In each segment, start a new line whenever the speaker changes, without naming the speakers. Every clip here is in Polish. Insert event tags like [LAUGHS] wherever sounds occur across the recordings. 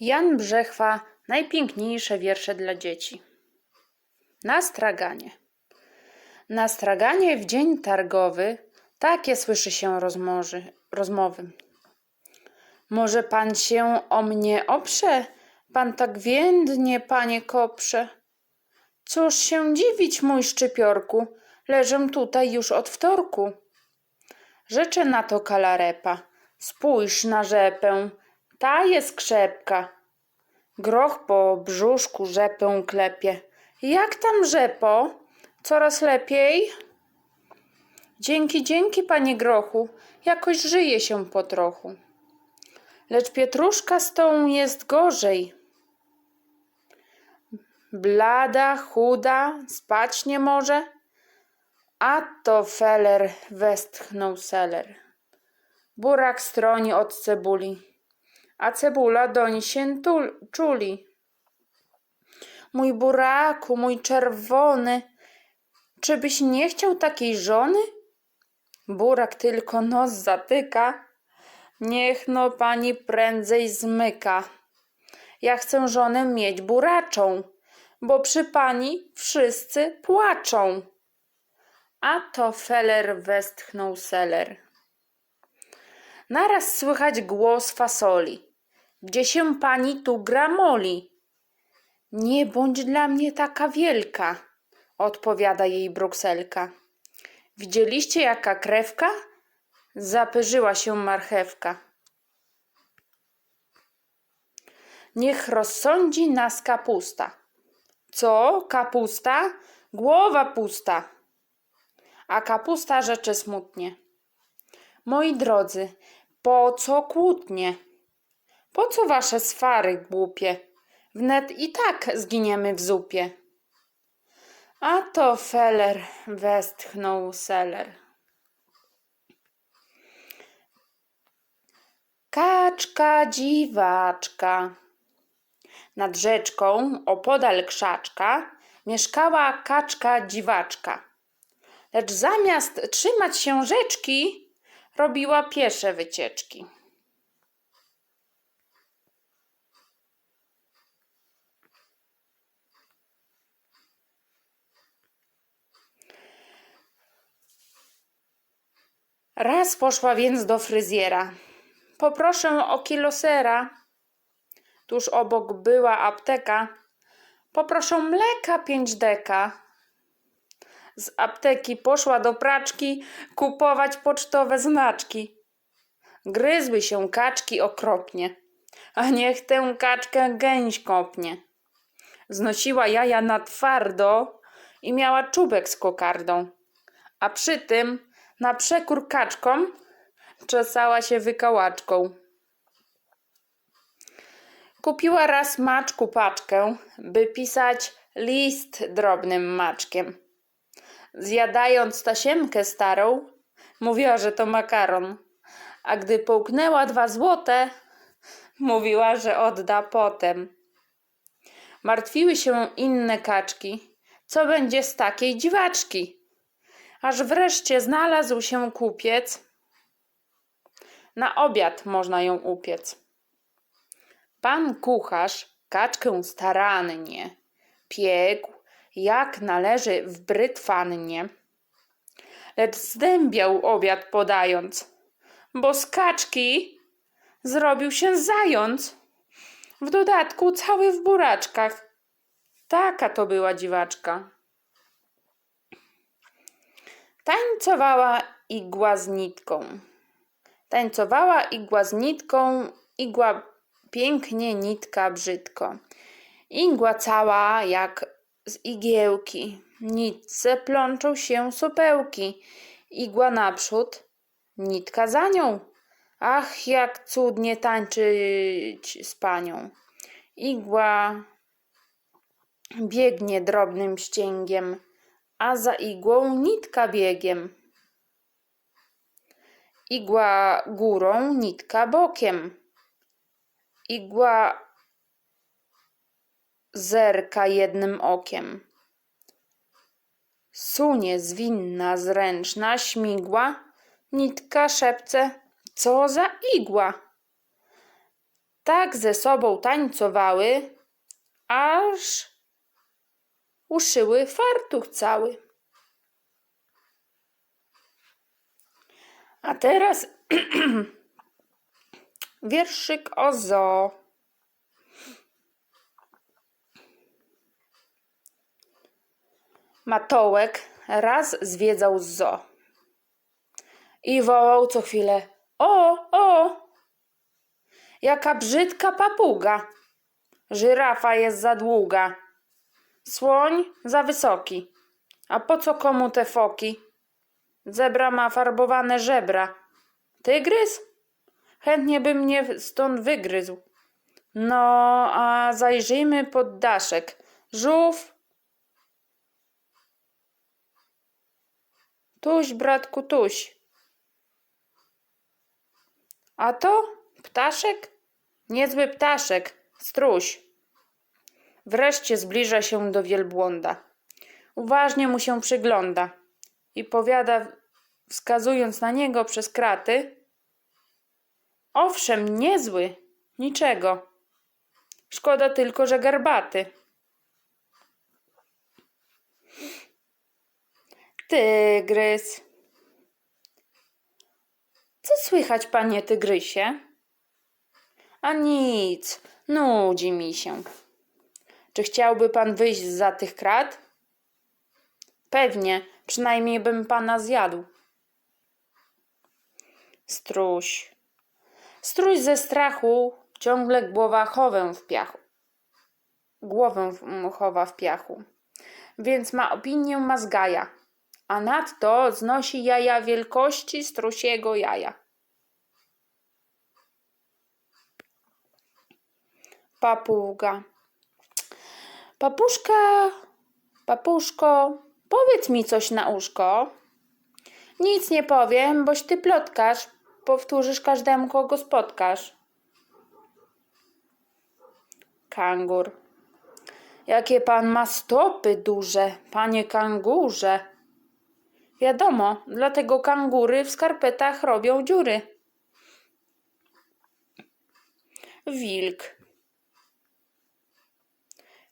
Jan Brzechwa Najpiękniejsze wiersze dla dzieci. Na straganie. Na straganie w dzień targowy takie słyszy się rozmowy. rozmowy. Może pan się o mnie oprze? Pan tak więdnie, panie koprze. Cóż się dziwić, mój szczypiorku, leżę tutaj już od wtorku. Rzecze na to kalarepa, spójrz na rzepę, ta jest krzepka. Groch po brzuszku rzepę klepie. Jak tam rzepo? Coraz lepiej? Dzięki, dzięki, panie grochu, jakoś żyje się po trochu. Lecz pietruszka z tą jest gorzej. Blada, chuda, spać nie może. A to feller westchnął seller. Burak stroni od cebuli, a cebula doń się tul, czuli. Mój buraku, mój czerwony, czy byś nie chciał takiej żony? Burak tylko nos zatyka. Niech no pani prędzej zmyka. Ja chcę żonę mieć buraczą, bo przy pani wszyscy płaczą. A to feller westchnął seller. Naraz słychać głos fasoli. Gdzie się pani tu gramoli? Nie bądź dla mnie taka wielka, odpowiada jej Brukselka. Widzieliście jaka krewka? Zapyrzyła się marchewka. Niech rozsądzi nas kapusta. Co, kapusta? Głowa pusta. A kapusta rzeczy smutnie. Moi drodzy, po co kłótnie? Po co wasze swary głupie? Wnet i tak zginiemy w zupie. A to feller, westchnął seller. Kaczka dziwaczka. Nad rzeczką, opodal krzaczka, mieszkała kaczka dziwaczka. Lecz zamiast trzymać się rzeczki, robiła piesze wycieczki. Raz poszła więc do fryzjera. Poproszę o kilo sera. Tuż obok była apteka. Poproszę mleka pięć deka. Z apteki poszła do praczki kupować pocztowe znaczki. Gryzły się kaczki okropnie, a niech tę kaczkę gęś kopnie. Znosiła jaja na twardo i miała czubek z kokardą, a przy tym na przekór kaczkom czesała się wykałaczką. Kupiła raz maczku paczkę, by pisać list drobnym maczkiem. Zjadając tasiemkę starą, mówiła, że to makaron, a gdy połknęła dwa złote, mówiła, że odda potem. Martwiły się inne kaczki, co będzie z takiej dziwaczki, aż wreszcie znalazł się kupiec. Na obiad można ją upiec. Pan kucharz kaczkę starannie piekł, jak należy w brytwannie. Lecz zdębiał obiad podając, bo z kaczki zrobił się zając. W dodatku cały w buraczkach. Taka to była dziwaczka. Tańcowała igła z nitką. Tańcowała igła z nitką, igła pięknie, nitka brzydko. Igła cała jak z igiełki, nitce plączą się sopełki. Igła naprzód, nitka za nią. Ach, jak cudnie tańczyć z panią. Igła biegnie drobnym ścięgiem, a za igłą nitka biegiem. Igła górą, nitka bokiem. Igła zerka jednym okiem. Sunie zwinna, zręczna, śmigła, nitka szepce, co za igła. tak ze sobą tańcowały, aż uszyły fartuch cały. A teraz [CLEARS THROAT] wierszyk o zoo. Matołek raz zwiedzał zoo i wołał co chwilę: O, o! Jaka brzydka papuga! Żyrafa jest za długa, słoń za wysoki. A po co komu te foki? Zebra ma farbowane żebra. Tygrys? Chętnie by mnie stąd wygryzł. No, a zajrzyjmy pod daszek. Żółw. Tuś, bratku, tuś. A to ptaszek? Niezły ptaszek, struś. Wreszcie zbliża się do wielbłąda. Uważnie mu się przygląda i powiada, wskazując na niego przez kraty: Owszem, niezły, niczego. Szkoda tylko, że garbaty. Tygrys. Co słychać, panie tygrysie? A nic, nudzi mi się. Czy chciałby pan wyjść za tych krat? Pewnie, przynajmniej bym pana zjadł. Struś. Struś ze strachu ciągle głowa chowę w piachu. Głowę w- chowa w piachu. Więc ma opinię mazgaja, a nadto znosi jaja wielkości strusiego jaja. Papuga. Papuszka, papuszko, powiedz mi coś na uszko. Nic nie powiem, boś ty plotkarz, powtórzysz każdemu, kogo spotkasz. Kangur. Jakie pan ma stopy duże, panie kangurze. Wiadomo, dlatego kangury w skarpetach robią dziury. Wilk.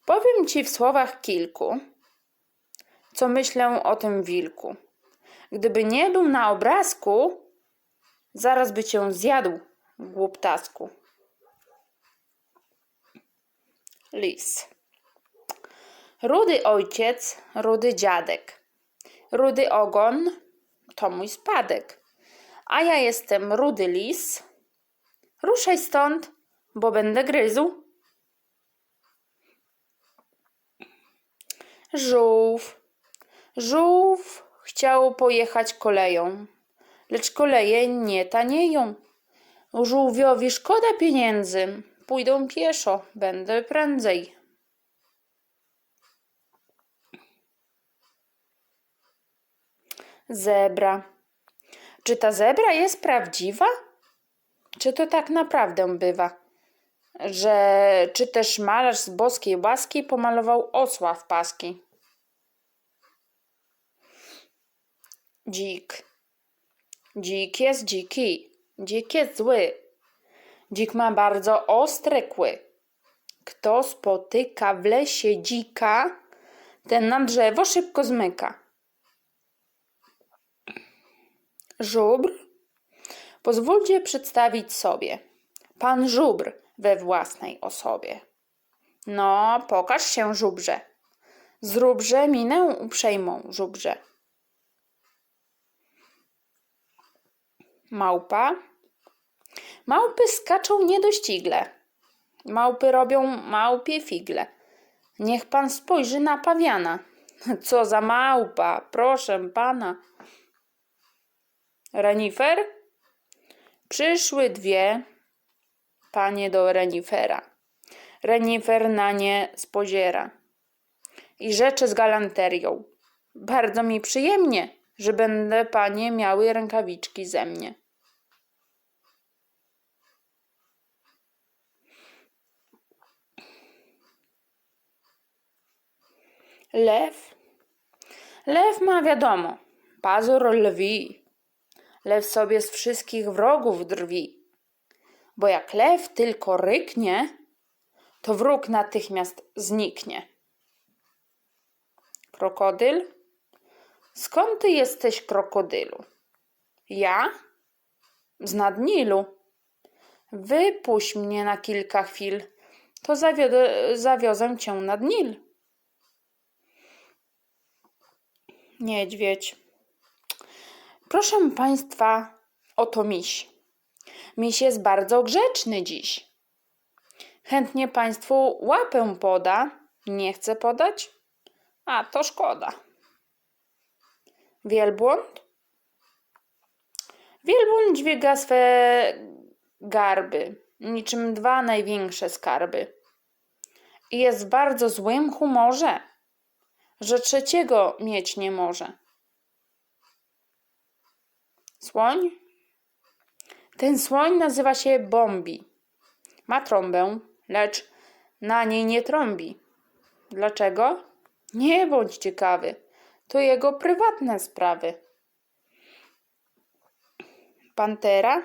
Powiem ci w słowach kilku, co myślę o tym wilku. Gdyby nie był na obrazku, zaraz by cię zjadł, głuptasku. Lis. Rudy ojciec, rudy dziadek. Rudy ogon to mój spadek. A ja jestem rudy lis. Ruszaj stąd, bo będę gryzł. Żółw. Żółw chciał pojechać koleją, lecz koleje nie tanieją. Żółwiowi szkoda pieniędzy. Pójdą pieszo, będę prędzej. Zebra. Czy ta zebra jest prawdziwa? Czy to tak naprawdę bywa? Że czy też malarz z boskiej łaski pomalował osła w paski? Dzik. Dzik jest dziki. Dzik jest zły. Dzik ma bardzo ostre kły. Kto spotyka w lesie dzika, ten na drzewo szybko zmyka. Żubr? Pozwólcie przedstawić sobie. Pan żubr we własnej osobie. No, pokaż się, żubrze. Zróbże minę uprzejmą, żubrze. Małpa. Małpy skaczą niedościgle. Małpy robią małpie figle. Niech pan spojrzy na pawiana. [LAUGHS] Co za małpa, proszę pana. Renifer? Przyszły dwie panie do renifera. Renifer na nie spoziera i rzeczy z galanterią. Bardzo mi przyjemnie, że będę panie miały rękawiczki ze mnie. Lew. Lew ma wiadomo, pazur lwi. Lew sobie z wszystkich wrogów drwi. bo jak lew tylko ryknie, to wróg natychmiast zniknie. Krokodyl? Skąd ty jesteś, krokodylu? Ja? Z nad Nilu. Wypuść mnie na kilka chwil, to zawiodę, zawiozę cię nad Nil. Niedźwiedź. Proszę państwa, oto miś. Miś jest bardzo grzeczny dziś. Chętnie państwu łapę poda. Nie chce podać? A to szkoda. Wielbłąd? Wielbłąd dźwiga swe garby, niczym dwa największe skarby. I jest w bardzo złym humorze, że trzeciego mieć nie może. Słoń? Ten słoń nazywa się Bombi. Ma trąbę, lecz na niej nie trąbi. Dlaczego? Nie bądź ciekawy. To jego prywatne sprawy. Pantera?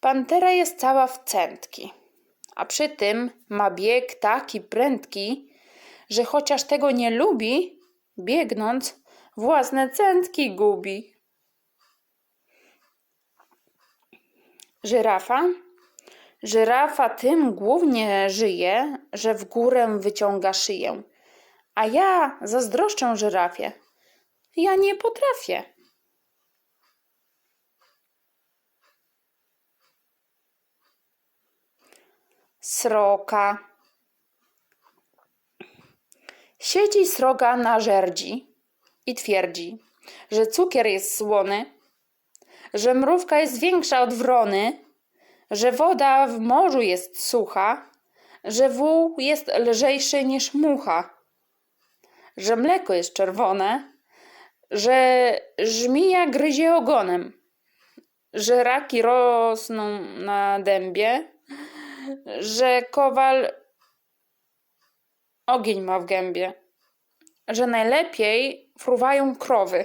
Pantera jest cała w cętki, a przy tym ma bieg taki prędki, że chociaż tego nie lubi, biegnąc własne cętki gubi. Żyrafa? Żyrafa tym głównie żyje, że w górę wyciąga szyję. A ja zazdroszczę żyrafie. Ja nie potrafię. Sroka. Siedzi sroga na żerdzi i twierdzi, że cukier jest słony, że mrówka jest większa od wrony, że woda w morzu jest sucha, że wół jest lżejszy niż mucha, że mleko jest czerwone, że żmija gryzie ogonem, że raki rosną na dębie, że kowal ogień ma w gębie, że najlepiej fruwają krowy,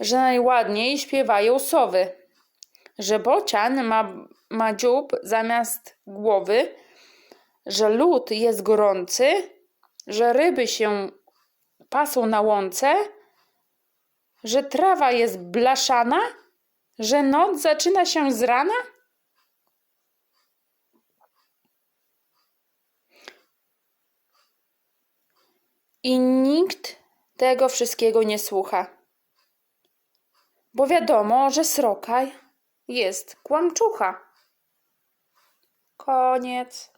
że najładniej śpiewają sowy, że bocian ma, ma dziób zamiast głowy, że lód jest gorący, że ryby się pasą na łące, że trawa jest blaszana, że noc zaczyna się z rana? I nikt tego wszystkiego nie słucha. Bo wiadomo, że sroka jest kłamczucha. Koniec.